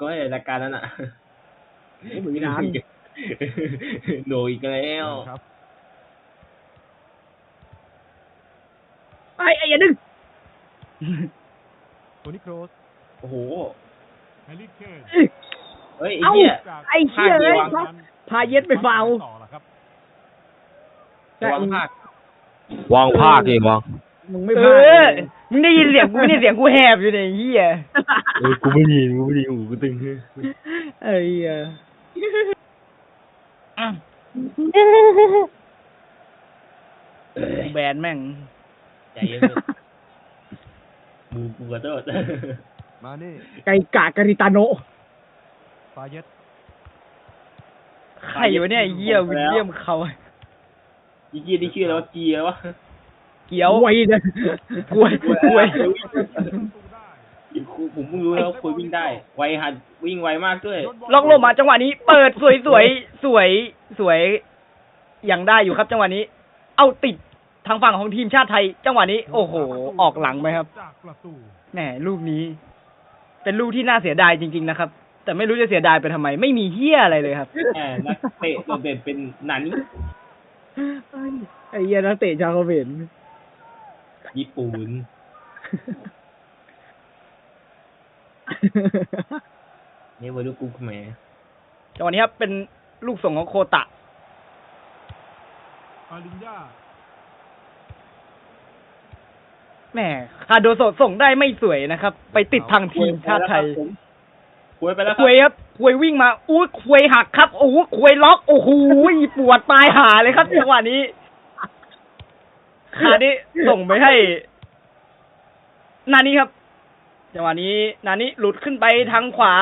ก็ให้รายการนั้นอะเหมือนกันโดนอีกแล้วครับไอ้ไอ้อย่าดึงโทนี่โครสโอ้โหแฮร์รี่เคนเฮ้ยไอ้เอ้าเหี้ยจากไอ้เชี่ยพลาดเลดียวะพาเย็ดไปฟาวต่อละครับระวังพลาดวางภาคเองวาง มึงไม่เอพลาดอเลยมึงได้ยินเสียงกูไม่ได้เสียงกูแหบอยู่เนี่ยไอ้เฮียเออกูไม่ดีกูไม่ดีหูกูตึงไอ้เหี้ยแบนแม่ง ใจเย็นมูกูกระโดดมาเน่ไก่กาการิตาโนะฟาเย็ดใครวะเนี่ยไอ้เฮียวิลเลียมเขา ยี่กี้ที่ชื่ออะไรวะเกียร์วะ เกียวไวนะกล้วยกล้วยสู้ได้ผมเพิ่งรู้แล้วว่าคุยวิ่งได้ ไวหัดวิ่งไวมากด้วยล็อกลมมาจังหวะนี้ เปิดสวยสวยสวยสวยยังได้อยู่ครับ จังหวะนี้ เอาติดทางฝั่งของทีมชาติไทย จังหวะนี้ โอ้โห ออกหลังไหมครับจากประตูแหมลูกนี้ เป็นลูกที่น่าเสียดายจริง ๆ นะครับ แต่ไม่รู้จะเสียดายไปทำไม ไม่มีเฮียอะไรเลยครับแหมนักเตะโดดเด่นเป็นหนันไอ้เหี้ยนักเตะชาวเขมร ญี่ปุ่น นี่วารุกุคุเมะจังหวะนี้ครับ เป็นลูกส่งของโคตะปาลินยาแหมคาโดโซะส่งได้ไม่สวยนะครับ ไปติดทางทีมชาติไทยคุยไปแล้วคครับวยครับควยวิ่งมาอุ้ยควยหักครับโอ้โหควยล็อก โอ้โหปวดตายหาเลยครับจังหวะนี้ คานี้ส่งไปให้ นานี้ครับจังหวะนี้ นานี้หลุดขึ้นไปทางขวา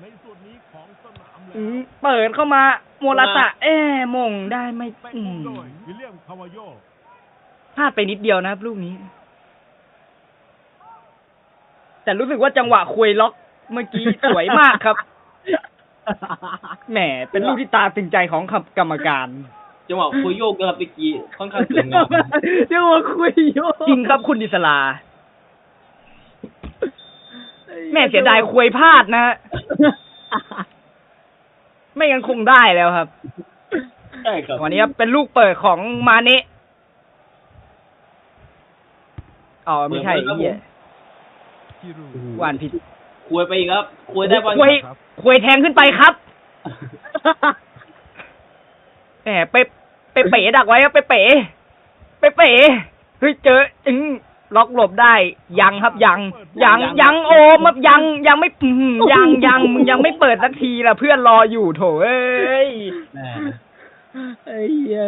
ในส่วนนี้ของสนามอืแล้วมเปิดเข้ามา โมราตะ เอ้มงได้ไม่เตะอืมุมมโดยวิลเลียมคาวาโยพลาดไปนิดเดียวนะครับลูกนี้ แต่รู้สึกว่าจังหวะควยล็อกเมื่อกี้สวยมากครับ แหม เป็นลูกที่ตาตึงใจของกรรมการ จังหวะคุยโยกนะครับเมื่อกี้ค่อนข้างสวยงามเดี๋ยวมาคุยโยจริงครับคุณดิสลา แม่เสียดายควยพลาดนะฮะไม่งั้นคงได้แล้วครับ ใช่ครับวันนี้ครับเป็นลูกเปิดของมาเนะอ๋อไม่ใช่ไอ้เหี้ยคิรูหวานผิดคุยไปอีกครับคุยได้บอลควยควยแทงขึ้นไปครับ แหมไป ไปเป๋ดักไว้ครับไปเป๋ไปเป๋เฮ้ยเจออึงล็อกหลบได้ยังครับยังยังยังโอมครับยังยังไม่อื้อหือยังยังมึงยังไม่เปิดสักทีละเพื่อนรออยู่โถเอ้ย แหมไอ้เหี้ย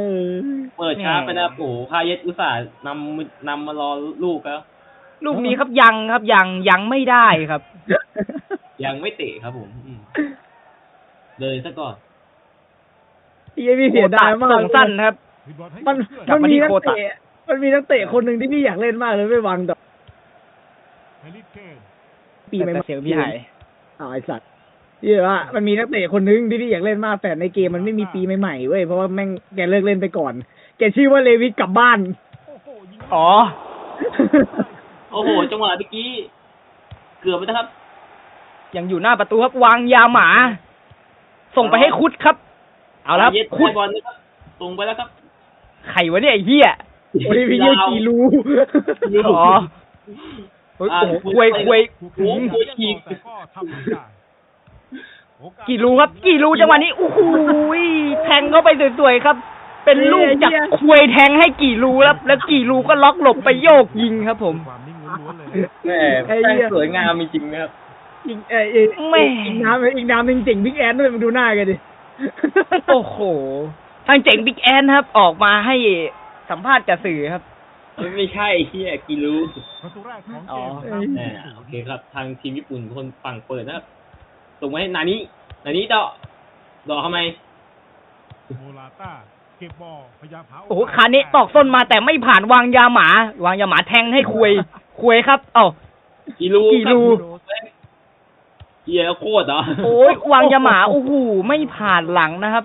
เปิดช้าไปนะโอ้โหพาเยสอุตส่าห์นำนำมารอลูกแล้ว ลูกนี้ครับยังครับยังยังไม่ได้ครับ ยังไม่เตะครับผมอืมเลยซะก่อน ไอ้เหี้ยพี่เสียดายมากส่งสั้นครับวิบอลให้มันเพื่อนกลับมันมาที่มีนักโคตะเตะมันมีนักเตะคนหนึ่งที่พี่อยากเล่นมากเลยไม่วางต่อแฮร์รี่เคนปีใหม่แต่เสียงพี่หายอ้าวไอสัตว์ที่ว่ามันมีนักเตะคนหนึงที่พี่อยากเล่นมากแต่ในเกมมันไม่มีปีใหม่ๆเว้ยเพราะว่าแม่งแกเลิกเล่นไปก่อน แกชื่อว่าเลวิสกลับบ้านโอ้โหยิงอ๋อ โอ้โห จังหวะเมื่อกี้ เกือบไปนะครับ ยังอยู่หน้าประตูครับวางยาหมา ส่งไปให้คุดครับ เอาละครับพเยสคุดได้บอลนะครับตรงไปแล้วครับไขวะเนี่ยไอ้เหี้ยโอ้ยพี่เยอะกี่รู้อ๋อเฮ้ยโอ้โหควยควยถูกโอ้โหโอ้โหแต่ก็ทำไม่ได้โอกาสกี่รูครับ กี่รูจังหวะนี้โอ้โหแทงเข้าไปสวยๆครับ เป็นลูกจากควยแทงให้กี่รูแล้วแล้วกี่รูก็ล็อกหลบไปโยกยิงครับ ผมความนิ่งล้วนๆเลยแม่แป้งสวยงามจริงๆนะครับอีกเอ่ออีกแม่อีกน้ำอีกน้ำหนึ่งเจ๋งบิ๊กแอนด้วยมึงดูหน้ากันดิ โอ้โห ทางเจ๋งบิ๊กแอนครับ ออกมาให้สัมภาษณ์กับสื่อครับ ไม่ใช่เฮียกิรูประตูแรกของอ๋เกอมแหมโอเคครับ ทางทีมญี่ปุ่นคนฝั่งเปิดนะครับส่งไว้ให้นานี้นานี้เดาะเดาะทำไม โมลาต้าเก็บบอลพยายามหาโอ้โหคาเนะตอกส้นมาแต่ไม่ผ่านวางยาหมา วางยาหมาแทงให้คุย คุยครับ เอ้า กิรูกิรูครับ เฮียโคตรเหรอโอ้ยวางยาหมาโอ้โหไม่ผ่านหลังนะครับ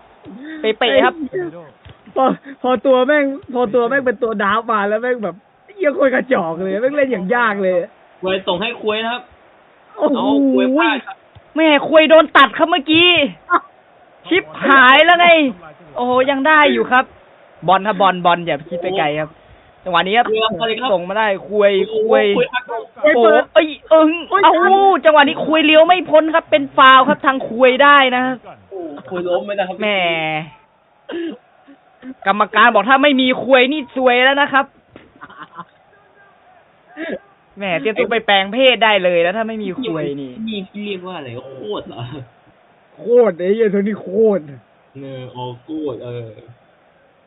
เป๊ะๆครับ พอพอตัวแม่ง พอตัวแม่งเป็นตัวดาวมาแล้วแม่งแบบเยี่ยโคตรกระจอกเลยแม่งเล่นอย่างยากเลย ควยส่งให้ควยนะครับโอ้โหเอาควยพลาดครับแม่คุยโดนตัดครับเมื่อกี้ ชิปหายแล้วไง โอ้โหยังได้อยู่ครับ บอลครับบอลบอลอย่าไปคิดไปไกลครับ จังหวะนี้ครับเรืออะไรครับส่งมาได้คุยโอ้คุยคุยอัดเข้าไปโอ้เปิดเอ้ยเอิงเอาจังหวะนี้คุยเลี้ยวไม่พ้นครับ เป็นฟาวล์ครับทางคุยได้นะครับโอ้คุยล้มไปนะครับแหมกรรมการบอกถ้าไม่มีคุยนี่ซวยแล้วนะครับแหมเตรียมตัวไปแปลงเพศได้เลยแล้วถ้าไม่มีคุยนี่มีที่เรียกว่าอะไรโคตรเหรอโคตรไอ้เหี้ยโทนี่โคตรเนอโอโคตรเออ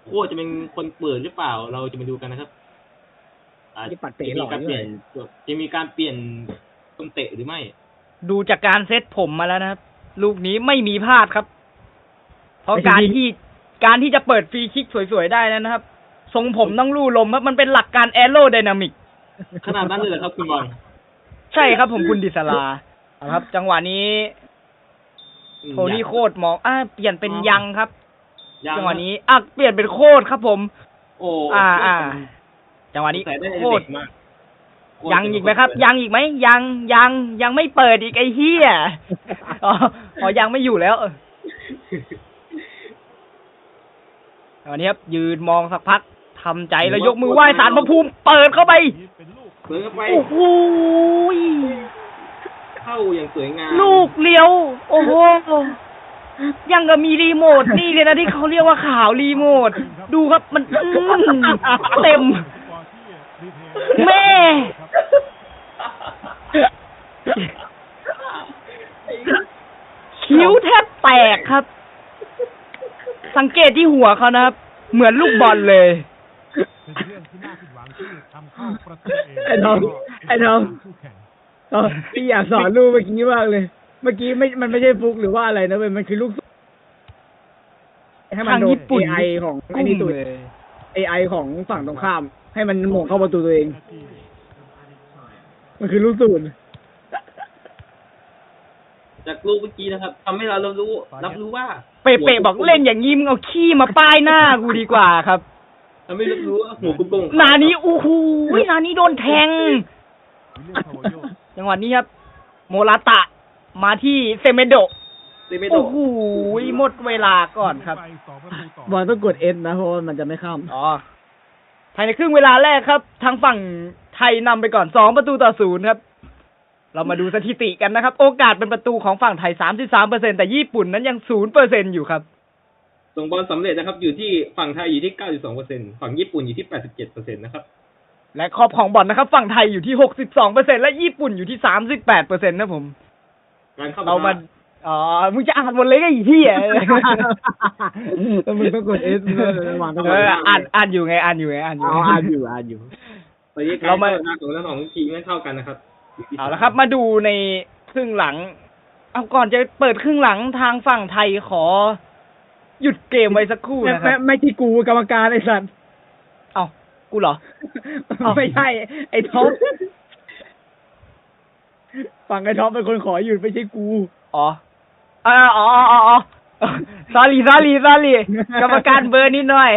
โคตรจะเป็นคนเปิดหรือเปล่า เราจะมาดูกันนะครับอ่าที่ปัดจะเป๋หมีล่อการด้เปวลี่ยยนจะมีการเปลี่ยนคนเตะหรือไม่ ดูจากการเซตผมมาแล้วนะครับ ลูกนี้ไม่มีพลาดครับ เพราะการที่การที่จะเปิดฟรีคิกสวยๆได้นั้นนะครับ ทรงผมต้องลู่ลมครับมันเป็นหลักการแอโรไดนามิก ขนาดนั้นเลยเหรอครับคุณบอลใช่ครับผมคุณดิสลาเอาครับ จังหวะนี้อืมโทนี่โคตรมองอ่าเปลี่ยนเป็นยังครับ ยังจังหวะนี้อะเปลี่ยนเป็นโคตรครับผม โอ้อ่าอ่าจังหวะนี้ใส่ได้โคเด็ตรกมากยังอีกไหมครับ ยังอีกไหมยังยังยังไม่เปิดอีกไอ้เหี้ยอ๋ออ๋อยังไม่อยู่แล้วเออวันนี้ครับยืนมองสักพักทำใจแล้วยกมือไหว้สารพระภูมิเปิดเข้าไปเป็นลูกเปิดเข้าไปโอ้โหยเข้าอย่างสวยงามลูกเลี้ยว โอ้โห ยังกับมีรีโมทนี่เลยนะที่เขาเรียกว่าข่าวรีโมทดูครับมันอื้อเต็มเทลแม่ คิ้วแทบแตกครับ สังเกตที่หัวเขานะครับ เหมือนลูกบอลเลย เป็นเรื่องที่น่าผิดหวังที่ทำเข้าประตูเองไอ้น้องไอ้น้องคู่แข่งเออพี่อยากสอนลูกเมื่อกี้มากเลย เมื่อกี้ไม่ มันไม่ใช่ฟุกหรือว่าอะไรนะเว้ยมันคือลูกให้มันทางโดญี่นปุ่น AI ของไอ้นี่ตัว AI ของฝั่งตรงข้าม ให้มันหม่งเข้าประตูตัวเองนาทีมันคือลูกศูนย์จากลูกเมื่อกี้นะครับทำให้เรารับรู้ รับรู้ว่าเปเปบอกเล่นอย่างนี้มึงเอาขี้มาป้ายหน้ากูดีกว่าครับ ทำให้รับรู้ว่าหัวกุ้งกุ้งนานี้โอ้โหนานี้โดนแทงวิลเลียมคาวาโยจังหวะนี้ครับ โมราตะ มาที่เซเมโดะเซเมโดโอ้โหหมดเวลาก่อนครับไปสองประตูต่อบอลต้องกด S นะเพราะว่ามันจะไม่ข้ามอ๋อภายในครึ่งเวลาแรกครับ ทางฝั่งไทยนำไปก่อนสองประตูต่อศูนย์ครับ เรามาดูสถิติกันนะครับ โอกาสเป็นประตูของฝั่งไทย33%แต่ญี่ปุ่นนั้นยัง0%อยู่ครับ ส่งบอลสำเร็จนะครับ อยู่ที่ฝั่งไทยอยู่ที่92%ฝั่งญี่ปุ่นอยู่ที่87%นะครับ และครอบของบอลนะครับ ฝั่งไทยอยู่ที่62%และญี่ปุ่นอยู่ที่38%นะผม การเข้าเรามาอ๋อ มึงจะอ่านหมดเลยก็ไอีที่อะแล้วมึงต้องกด S มึงก็ระวังต้องเอกดออ่านอ่านอยู่ไงอ่านอยู่ไงอ่านอยู่ เอาอ่านอยู่อ่านอยู่ ตอนนี้การเรามา เข้าหน้าของทั้งสองทีมไม่เท่ากันนะครับยู่ที่เอาละครับ มาดูในครึ่งหลัง เอาก่อนจะเปิดครึ่งหลังทางฝั่งไทยขอ หยุดเกมไว้สักครู่ไม่นะคไม่รับไม่ที่กูกรรมการไอ้สัตว์ เอากูเหรออ้าวไม่ใช่ ไอ้ท็อป ฝั่งไอ้ท็อปเป็นคนขอหยุดไม่ใช่กู อ๋ออ๋ออ๋ออ๋ออ๋อ sorry sorry sorry กรรมการเบอร์นิดหน่อย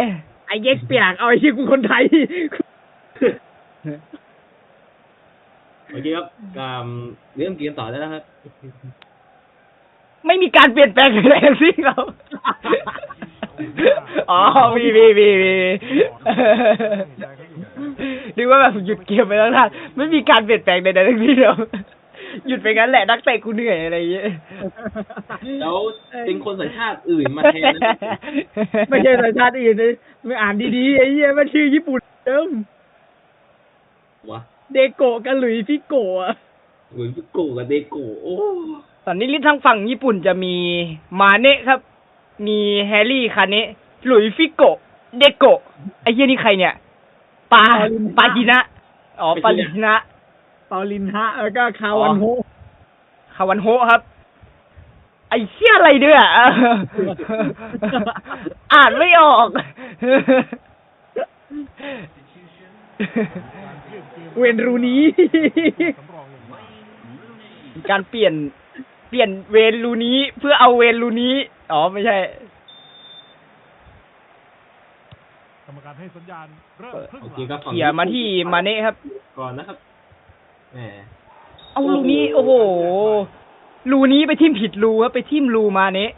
ไอ้เย็กเปียกเอาไอ้ที่กูคนไทย โอเคครับอ่าเริ่มเกมต่อได้แล้วครับไม่มีการเปลี่ยนแปลงอะไรทั้งสิ้นเรา อ๋อ มีมีมีมีนึกว่าแบบหยุดเกมไปแล้วนะไม่มีการเปลี่ยนแปลงใดๆทั้งสิ้นเรา หยุดไปงั้นแหละนักเตะกูเหนื่อยอะไรอย่างเงี้ยแล้วเป็นคนสัญชาติอื่นมาแทนนะครับไม่ใช่สัญชาติอื่นเลยไม่อ่านดีๆไอ้เหี้ยมันชื่อญี่ปุ่นเดิมวะเดโกะกับหลุยส์ฟิโกะอะเหมือนฟิโกะกับเดโกะโอ้ตอนนี้ลิทางฝั่งญี่ปุ่นจะมีมาเนะครับ มีแฮร์รี่คาเนะหลุยส์ฟิโกะเดโกะไอ้เหี้ยนี่ใครเนี่ยปาปาจินะอ๋อปาจินะเปาลินฮะ แล้วก็คาวันโฮคาวันโฮะครับ ไอ้เชี่ยอะไรด้วยอะอ่านไม่ออก เวนรูนี้สำรองอย่างไรการเปลี่ยน เปลี่ยนเวรลูนี้ เพื่อเอาเวรลูนี้ อ๋อ ไม่ใช่กรรมการให้สัญญาณเริ่มครึ่งโอหเคลังครับฝั่งเขี่ยมาที่มาเน่ครับ ก่อนนะครับ แหมเอาลูกนี้โอ้โหรูนี้ไปทิ่มผิดรูครับไปทิ่มรูมาเนะ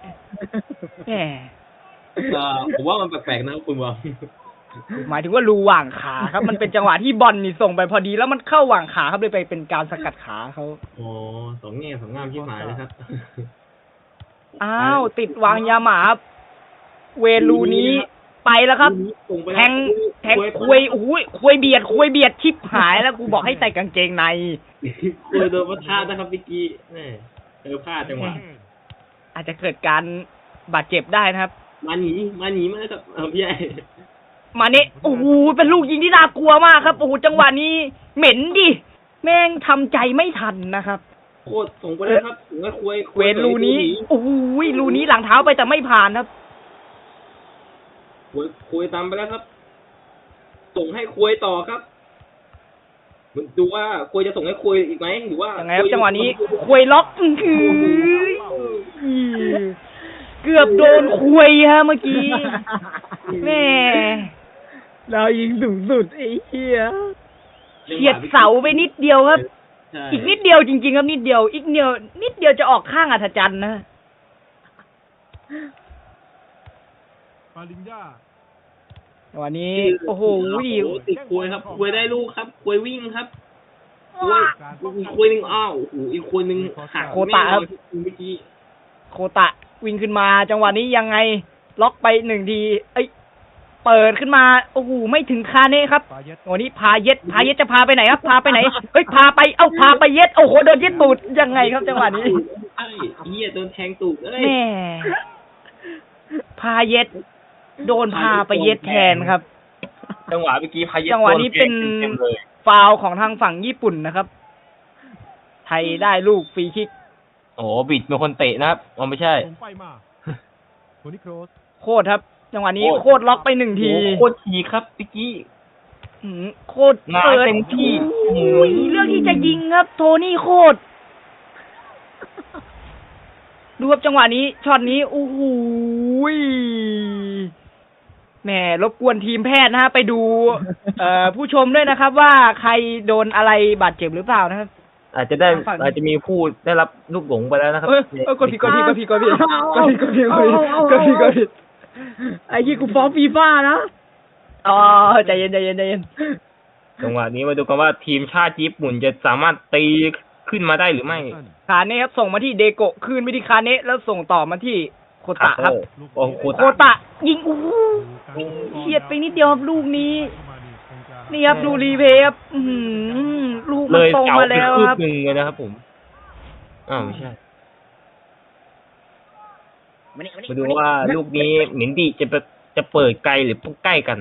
แหมเอ่อผมว่ามันแปลกๆนะครับคุณวางหมายถึงว่ารูหว่างขาครับ มันเป็นจังหวะที่บอลนี่ส่งไปพอดีแล้วมันเข้าหว่างขาครับเลยไปเป็นการสกัดขาเขาอ๋อสองแง่สองงามที่หมายนะครับ อ้าวติดวางยาหมาครับเวรูนี้ ไปแล้วครับส่งไปแทงแทงคุยโอ้ยคุยเบียดคุยเบียดชิบหายแล้วกูบอกให้ใส่กางเกงในคุยโดนประทานะครับเมื่อกี้แม่เออพลาดจังหวะอาจจะเกิดการบาดเจ็บได้นะครับ มาหนีมาหนีมาครับเออพี่ใหญ่มาเนี่ยโอ้โหเป็นลูกยิงที่น่ากลัวมากครับโอ้โหจังหวะนี้เหม็นดิแม่งทำใจไม่ทันนะครับโคตรส่งไปเลยครับถึงว่าคุยเวนรูนี้โอ้โหรูนี้หลังเท้าไปแต่ไม่ผ่านครับ คุยคุยตามไปแล้วครับ ส่งให้คุยต่อครับดูว่าคุยจะส่งให้คุยอีกไหมหรือว่ายังไงครับจังหวะนี้ควยล็อกอื้อหือเกือบโดนควยฮะเมื่อกี้แม่เรายิงสูงสุดไอ้เหี้ยเฉียดเสาไปนิดเดียวครับใช่อีกนิดเดียวจริง ๆ ครับนิดเดียว อีกเดียว นิดเดียวจะออกข้างอัศจรรย์นะ ปาลินยาวันนี้ โอ้โหดิติดคุยครับคุยได้ลูกครับคุยวิ่งครับคุยการอีกคุยหนึ่งอ้าวโอ้โหอีกคุยหนึ่งหักโคตะครับเมื่อกี้โคตะวิ่งขึ้นมาจังหวะนี้ยังไง ล็อกไปหนึ่งที เอ้ยเปิดขึ้นมาโอ้โหไม่ถึงคาเน่ครับปาเย็ดวันนี้พาเย็ดพาเย็ดจะพาไปไหนครับ พาไปไหนเฮ้ยพาไปเอ้าพาไปเย็ดโอ้โหโดนเย็ดตูดยังไงครับจังหวะนี้ไอ้เหี้ยโดนแทงตูดเอ้ยแม่พาเย็ด โดนพาไปเย็ดแทนครับ จังหวะเมื่อกี้พายุจังหวะนี้เป็นเต็มๆเลยฟาวล์ของทางฝั่งญี่ปุ่นนะครับ ไทยได้ลูกฟรีคิก โอ้โหบิดเป็นคนเตะนะครับอ๋อไม่ใช่ส่งไปมาโทนี่โครสโคตรครับ จังหวะนี้โคตร โคตรล็อกไปหนึ่งทีโอ้โหโคตรทีครับเมื่อกี้ หืมโคตรงานเปิดเต็มที่โอ้ยเรื่องที่จะยิงครับ โทนี่โคตรดูครับจังหวะนี้ช็อตนี้โอ้โหย แหมรบกวนทีมแพทย์นะฮะ ไปดู เอ่อผู้ชมด้วยนะครับ ว่าใครโดนอะไรบาดเจ็บหรือเปล่านะครับ อาจจะได้ฝั่ง อาจจะมีผู้ได้รับลูกหลงไปแล้วนะครับเอ้ยเอ้ยกดผิดกดผิดกดผิดกดผิดกดผิดกดผิดกดผิดกดผิดกดผิดไอ้ยี่กูฟ้องฟีฟ่านะอ๋อใจเย็นใจเย็นใจเย็นจังหวะนี้มาดูกันว่าทีมชาติญี่ปุ่นจะสามารถตีขึ้นมาได้หรือไม่ คาเนะครับส่งมาที่เดโกะคืนไปที่คาเนะแล้วส่งต่อมาที่ โคตะครับ โอ้โหโคโคตะ ตะยิงอู้หูเฉียดไปนิดเดียวครับลูกนี้ นี่ครับดูรีเพย์ครับอื้อหือลูกเลมันยตรงเสามาไปแล้วคืบครับ หนึ่งเลยนะครับผมอ้าวไม่ใช่มาดูว่าลูกนี้เหม็นดีจะไปจะเปิดไกลหรือใกล้กัน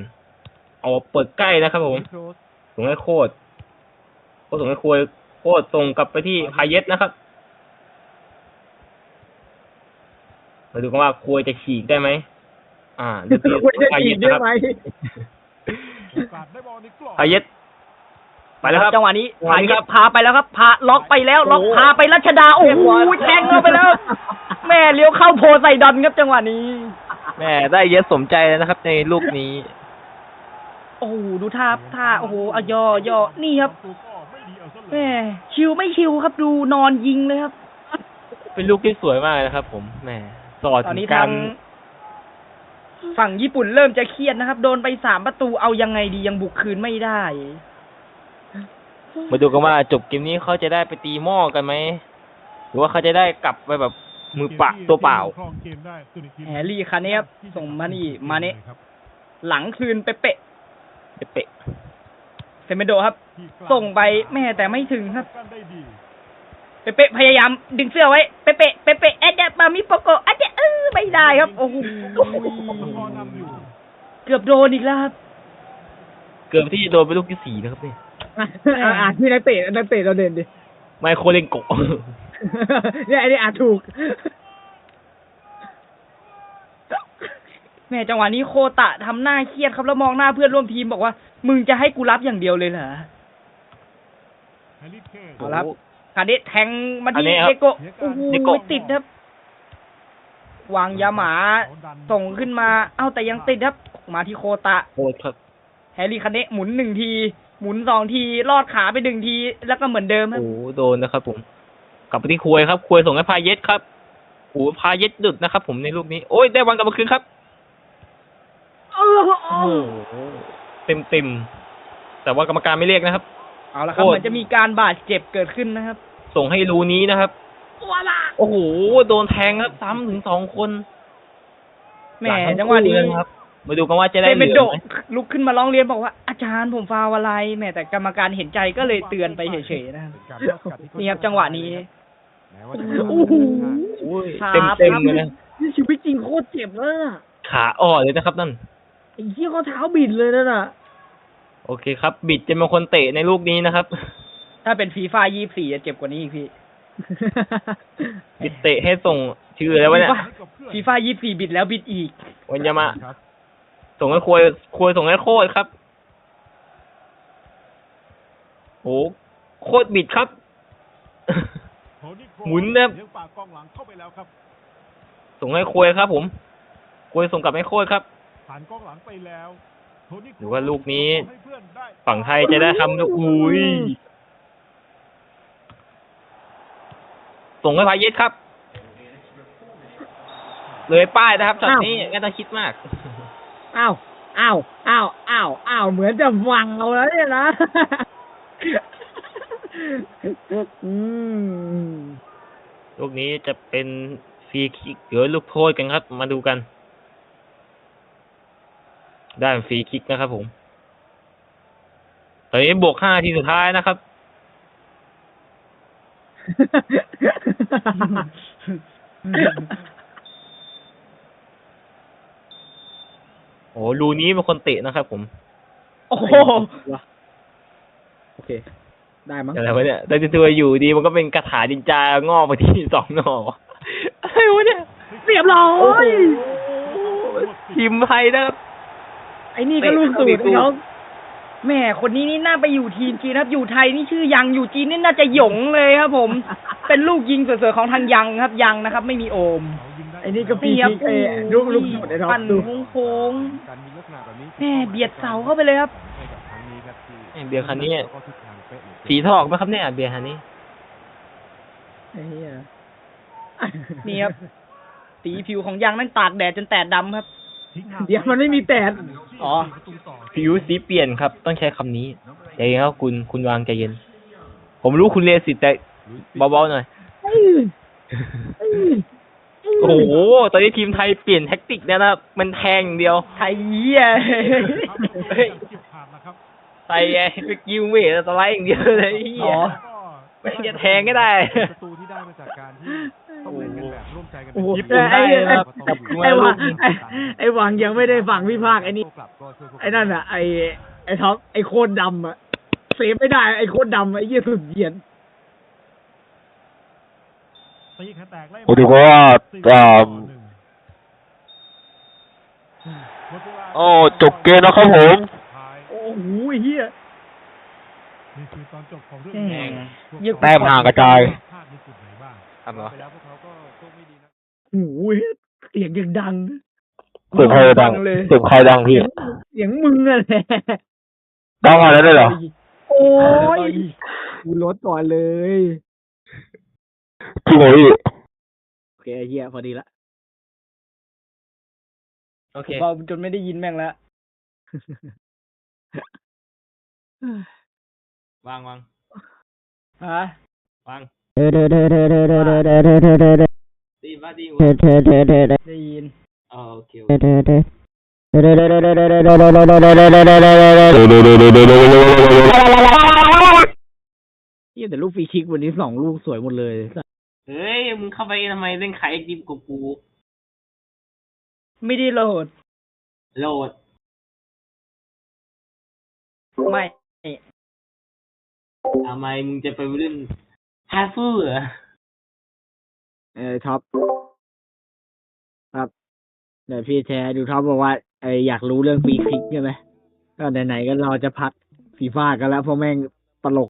เอาเปิดใกล้นะครับผมโครสส่งให้โคตรโคตรส่งให้โคตรโคตรส่งกลับไปที่พาเยสนะครับ มาดูกันว่าโควยจะฉีกได้ไหมอ่าดูที่ควรจะพาจีเยบสได้นะครับไหมโอกาสได้บอลในกรอบพาเยสไปแล้วครับจังหวะนี้จังหวะพานี้เย็ครับดพาไปแล้วครับพาล็อกไปแล้วล็อกโอ้โหพาไปรัชดาโอ้โหแทงเข้าไปแล้ว แม่เลี้ยวเข้าโพไซดอนครับจังหวะนี้ แม่ได้เยสสมใจแล้วนะครับ ในลูกนี้ โอ้โหดูท่าท่าโอ้โหอะยอยอนี่ครับตัวก็ไม่ดีเอาซะเลแม่ยชิวไม่ชิวครับดูนอนยิงเลยครับ เป็นลูกที่สวยมากเลยนะครับ ผมแหม่ สอดตอนถึนี้งกาทารงฝั่งญี่ปุ่นเริ่มจะเครียดนะครับ โดนไปสามประตูเอายังไงดียังบุกคืนไม่ได้ มาดูกันว่าจบเกมนี้เขาจะได้ไปตีหม้อกันไหมหรือว่าเขาจะได้กลับไปแบบมือเปล่าตัวเปล่าครองเกมได้ตัวนี้คือแฮร์รี่คาเนฟส่งมานี่มาเนะครับหลังคืนเป๊ะเปะๆเซเมโดครับที่กลาส่งไปแม่แต่ไม่ถึงครับกันได้ดีเป๊ะๆพยายามดึงเสื้อไว้ เป๊ะๆเป๊ะๆแอดแอดมามิโปโกแอดแอดเออ ไม่ได้ครับ โอ้โหสกอร์นำอยู่เกือบโดนอีกแล้วครับเกือบที่จะโดนเป็นลูกที่สี่นะครับเนี่ยอะอ่านที่นักเตะนักเตะเราเด่นดิ ไมโครเลนโกะเนี่ยไอ้นี่อ่านถูก แม่จังหวะนี้โคตะทำหน้าเครียดครับแล้วมองหน้าเพื่อนร่วมทีมบอกว่า มึงจะให้กูรับอย่างเดียวเลยเหรอแฮร์รี่เคนเอาละครับ คาเดะแทงมาอันนี้ที่ครับ เดโกะโอ้โหเดโกะติดครับ วางยาหมา ส่งขึ้นมา เอ้าแต่ยังติดครับ มาที่โคตะ โคตรครับแฮร์รี่คาเนะหมุนหนึ่งที หมุนสองที ลอดขาไปหนึ่งที แล้วก็เหมือนเดิมครับ โอ้โหโดนนะครับผม กลับไปที่ควยครับควยส่งให้พาเยสครับโอ้โหพาเยสดุดนะครับ ผมในลูกนี้ โอ้ยได้บอลกลับมาคืนครับ เออโอ้โหเต็มเต็มๆแต่ว่ากรรมการไม่เรียกนะครับ เอาละครับโอ้ เหมือนจะมีการบาดเจ็บเกิดขึ้นนะครับ ส่งให้รูนี้นะครับ วาละโอ้โห โดนแทงครับ ซ้ำถึงสองคนแหมลัจังหวะนี้คู่เลยนะครับ มาดูกันว่าจะได้เป็นเหเป็นลืโดองไหมลุกขึ้นมาร้องเรียนบอกว่าอาจารย์ผมฟาวอะไรแหมแต่กรรมการเห็นใจก็เลยเตือนไปเฉยๆนะครับเป็นการเข้ากัดที่นี่ครับจังหวะนี้ แม้ว่าจะเป็นโอ้โห โอ้ยครับเต็มเต็มๆเลยนะนี่ชีวิตจริงโคตรเจ็บเลยอะขาอ่อนเลยนะครับนั่น ไอ้เหี้ยเขาเท้าบิดเลยนั่นน่ะ โอเคครับ บิดจะเป็นคนเตะในลูกนี้นะครับ ถ้าเป็นฟีฟ่ายี่สี่จะเจ็บกว่านี้อีกพี่ บิดเตะให้ส่งชื่ออะไรวะเนี่ยฟีฟ่ายี่สี่บิดแล้วบิดอีก วันยามะครับส่งให้ควยควยส่งให้โคตรครับโอ้โคตรบิดครับโทนี่โครหมุนนะครับเลี้ยงปากกองหลังเข้าไปแล้วครับส่งให้ควยครับ ผมควยส่งกลับให้โคตรครับผ่านกองหลังไปแล้วโทนี่โคหรือว่าลูกนี้ให้เพื่อนได้ฝั่งไทยจะได้ทำลูกอุ้ย ส่งให้พาเยสครับ เลยป้ายนะครับช็อตนี้ไม่ต้องคิดมาก อ้าวอ้าวอ้าวอ้าวอ้าวเหมือนจะฟังเราแล้วเนี่ยนะอืมลูกนี้จะเป็นฟรีคิกหรือลูกโทษกันครับ มาดูกัน ได้ฟรีคิกนะครับผมตอนนี้บวกห้าทีสุดท้ายนะครับ โอ้ลูนี้เป็นคนเตะนะครับผม โอ้โหโอเค ได้มั้งอะไรวะเนี่ยแต่ตัวอยู่ดีมันก็เป็นกระถาดินจางอกไปที่สองหน่ออะไรวะเนี่ยเรียบร้อยทีมไทยนะครับไอ้นี่ก็ลูกสูตรเตะเข้าไปเขา แหม่คนนี้นี่น่าไปอยู่ทีมจีนครับ อยู่ไทยนี่ชื่อยังอยู่จีนนี่น่าจะหยงเลยครับ ผม เป็นลูกยิงสวยๆของทางยังครับ ยังนะครับ ไม่มีโอมเขายิงได้ไอ้นี่ก็ปีนี่ครับกเอ้ลูกลูกสูตรไอ้ท็อปปั่นดูโค้งการยิงลักษณะแบบนี้แม่เบียดเสาเข้าไปเลยครับ ให้กับครั้งนี้ครับที่แม่เบียร์คันนี้แล้วก็ทิศทางเป๊ะเหลือเกินสีทอกไหมครับเนี่ยเบียร์คันนี้ ไอ้เหี้ยนี่ครับ สีผิวของยังนั่นตากแดดจนแตดดำครับทิ้งห่าง เดี๋ยวมันไม่มีแต่อ๋อประตูต่อผิวสีเปลี่ยนครับ ต้องใช้คำนี้ใจเย็นครับคุณคุณวางใจเย็น ผมรู้คุณเลสิตแต่เบาๆหน่อย โอ้โห ตอนนี้ทีมไทยเปลี่ยนแท็กติกแล้วนะครับมันแทงอย่างเดียว ไทยเหี้ยเฮ้ยเก็บขาดนะครับไทยไงไปกิวเวทสไลด์อย่างเดียวเลยไอ้เหี้ยอ๋อ ไม่งจะแทงก็ได้ ประตูที่ได้มาจากการที่ โอ้โหญี่ปุ่นได้ไอ้นะไอ้ไอ้วังไอ้ไอ้วังยังไม่ได้ฟังพี่ภาคไอ้นี่ไอ้นั่นอะ ไอ้ไอ้ท็อปไอ้โคตรดำอะเซฟไม่ได้ ไอ้โคตรดำอะไอ้เหี้ยสุดเหยียดตีแขนแตกไล่ผมถือว่าอ่าโอ้จบเกมแล้วครับผม โอ้โหไอ้เหี้ยนี่คือตอนจบของเรื่องแหม่นี้แต้มห่างกระจายพลาดในจุดไหนบ้างครับเหรอ โอ้โหเสียงยังดังเสียงใครดังเลยเสียงใครดังพี่เสียงมึงอะแหละดังอะไรได้เหรอ โอ้ยกูลดก่อนเลยจริงเหรอพี่โอเคไอ้เหี้ยพอดีละโอเคพอจนไม่ได้ยินแม่งแล้ววางวางฮะวาง ดีมาดีได้ยิน อ๋อโอเคเหี้ยแต่ลูกฟรีคิกวันนี้สองลูกสวยหมดเลยเฮ้ยมึงเข้าไปทำไมเล่นขายไอติมกับกูไม่ได้โหลดโหลดไม่ทำไมมึงจะไปเล่นฮาฟูเหรอ เออท็อปครับเดี๋ยวพี่แชร์ดูท็อปบอกว่าไออยากรู้เรื่องฟรีคิกใช่ไหมก็ไหนๆก็เราจะพักฟีฟ่ากันแล้วเพราะแม่งตลก